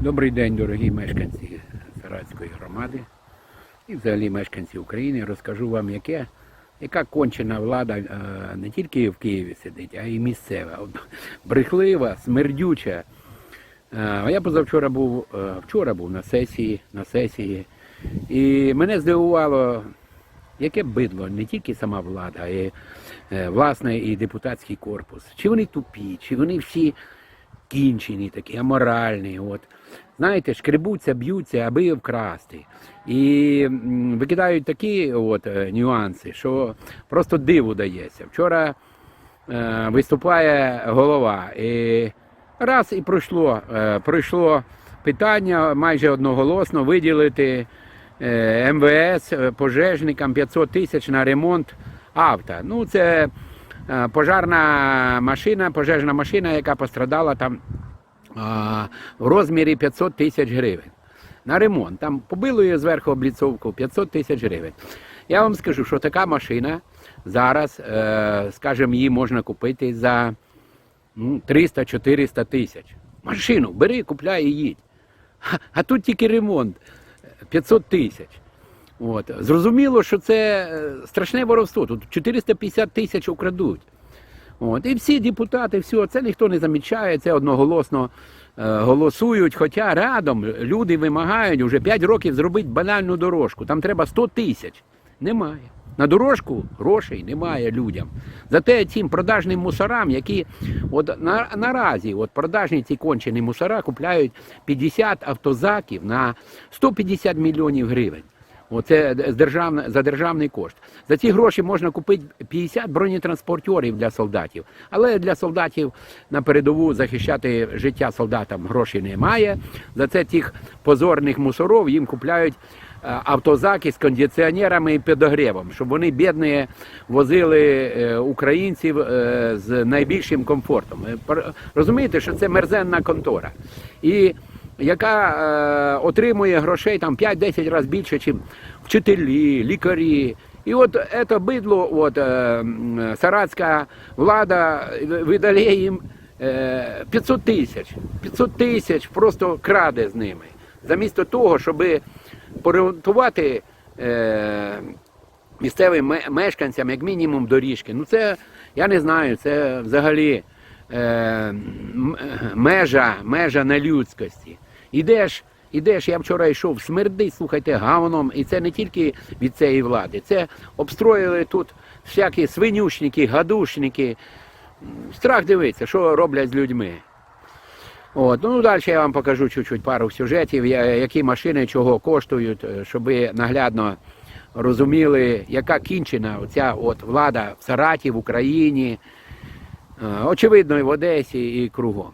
Добрий день, дорогі мешканці Саратської громади і взагалі мешканці України. Розкажу вам, яке, яка кончена влада е, не тільки в Києві сидить, а й місцева. Брехлива, смердюча. Е, я позавчора був, е, вчора був на сесії, на сесії, і мене здивувало, яке бидло, не тільки сама влада, а е, власне і депутатський корпус. Чи вони тупі, чи вони всі кінчені, такі аморальні. От. Знаєте, шкребуться, б'ються, аби вкрасти. І викидають такі от, е, нюанси, що просто диву дається. Вчора е, виступає голова. І раз і пройшло, е, пройшло питання майже одноголосно виділити е, МВС е, пожежникам 500 тисяч на ремонт авто. Ну, це пожарна машина, пожежна машина, яка пострадала там в розмірі 500 тисяч гривень. На ремонт. Там побило її зверху обліцовку 500 тисяч гривень. Я вам скажу, що така машина зараз, е, скажімо, її можна купити за ну, 300-400 тисяч. Машину бери, купляй і їдь. А тут тільки ремонт 500 тисяч. От. Зрозуміло, що це е, страшне воровство. Тут 450 тисяч украдуть. От. І всі депутати, все, це ніхто не замічає, це одноголосно е, голосують. Хоча рядом люди вимагають вже 5 років зробити банальну дорожку. Там треба 100 тисяч. Немає. На дорожку грошей немає людям. Зате цим продажним мусорам, які от на, наразі от продажні ці кончені мусора купляють 50 автозаків на 150 мільйонів гривень. Оце державна, за державний кошт. За ці гроші можна купити 50 бронетранспортерів для солдатів. Але для солдатів на передову захищати життя солдатам грошей немає. За це тих позорних мусорів їм купляють е, автозаки з кондиціонерами і підогрівом, щоб вони бідні возили е, українців е, з найбільшим комфортом. Розумієте, що це мерзенна контора. І яка е, отримує грошей там 5-10 разів більше, ніж вчителі, лікарі. І от це бидло, от, е, саратська влада видає їм е, 500 тисяч. 500 тисяч просто краде з ними. Замісто того, щоб поремонтувати е, місцевим мешканцям, як мінімум, доріжки. Ну це, я не знаю, це взагалі е, м- межа, межа нелюдськості. Ідеш, ідеш, я вчора йшов, смердить, слухайте, гавном, і це не тільки від цієї влади. Це обстроїли тут всякі свинюшники, гадушники. Страх дивитися, що роблять з людьми. От, ну далі я вам покажу чуть-чуть пару сюжетів, які машини чого коштують, е, щоб ви наглядно розуміли, яка кінчена от влада в Сараті, в Україні, е, очевидно, і в Одесі, і кругом.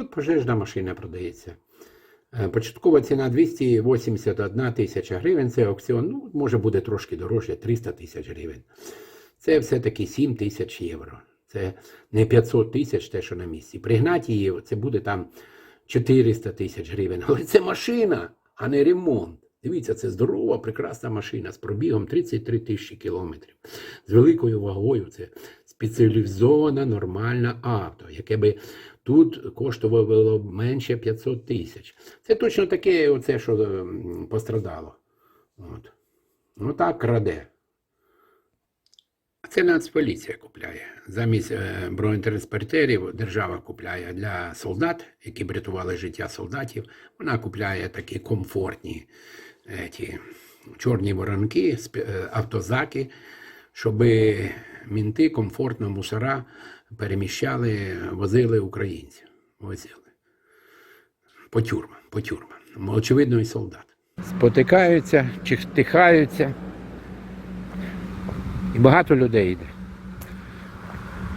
От пожежна машина продається. Е, Початкова ціна 281 тисяча гривень. Це аукціон. Ну, може буде трошки дорожче, 300 тисяч гривень. Це все-таки 7 тисяч євро. Це не 500 тисяч, те, що на місці. Пригнати її, це буде там 400 тисяч гривень. Але це машина, а не ремонт. Дивіться, це здорова, прекрасна машина з пробігом 33 тисячі кілометрів, з великою вагою. Це спеціалізоване нормальне авто, яке би тут коштувало менше 500 тисяч. Це точно таке, оце, що ем, пострадало. От. Ну так краде. Це Нацполіція купляє. Замість е, бронетранспортерів держава купляє для солдат, які б рятували життя солдатів. Вона купляє такі комфортні е, ті, чорні воронки, е, автозаки, щоб мінти комфортно мусора переміщали, возили українців. Возили. По тюрмам, по тюрмам. Очевидно, і солдат. Спотикаються, чихтихаються. І багато людей йде.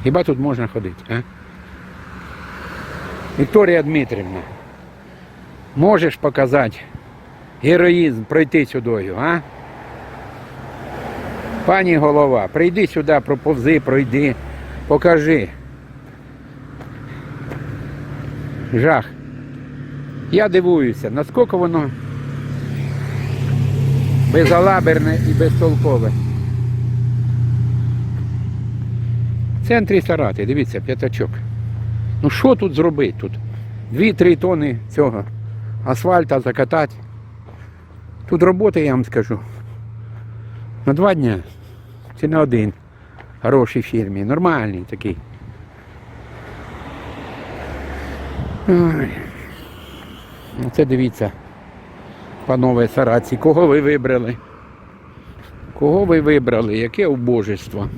Хіба тут можна ходити, а? Вікторія Дмитрівна, можеш показати героїзм пройти сюдою, а? Пані голова, прийди сюди, проповзи, пройди, покажи. Жах. Я дивуюся, наскільки воно безалаберне і безтолкове. В центрі Сарати, дивіться, п'ятачок. Ну що тут зробити тут? 2-3 тони цього асфальта закатати. Тут роботи, я вам скажу. На два дні. Чи на один. Хорошій фірмі. Нормальний такий. Ой. Оце дивіться, панове сараці, кого ви вибрали? Кого ви вибрали? Яке убожество?